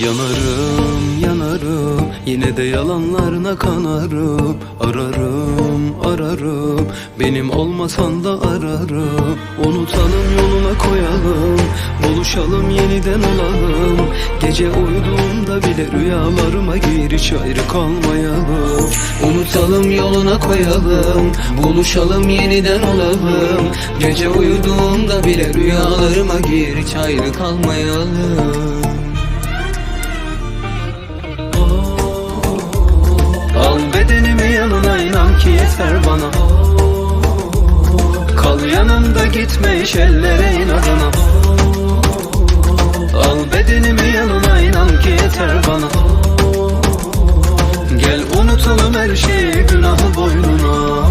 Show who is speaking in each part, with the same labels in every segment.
Speaker 1: Yanarım yanarım yine de yalanlarına kanarım. Ararım ararım benim olmasan da ararım. Unutalım yoluna koyalım buluşalım yeniden olalım. Gece uyuduğumda bile rüyalarıma gir hiç ayrı kalmayalım. Unutalım yoluna koyalım buluşalım yeniden olalım. Gece uyuduğumda bile rüyalarıma gir hiç ayrı kalmayalım bana. Kal yanımda gitme iş ellere inadına Al bedenimi yanına inan ki yeter bana. Gel unutalım her şeyi günahı boynuna.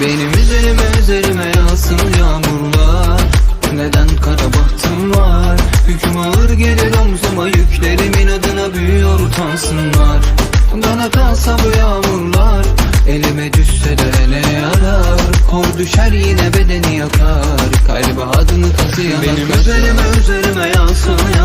Speaker 1: Benim üzerime üzerime yağsın yağmurlar. Neden kara bahtım var? Hüküm ağır gelir omzuma yüklerimin adına büyüyor utansınlar. Bana kalsa bu yağmurlar düşer yine bedeni yakar. Kalbe adını kazıyan Benim üzerime üzerime Neden kara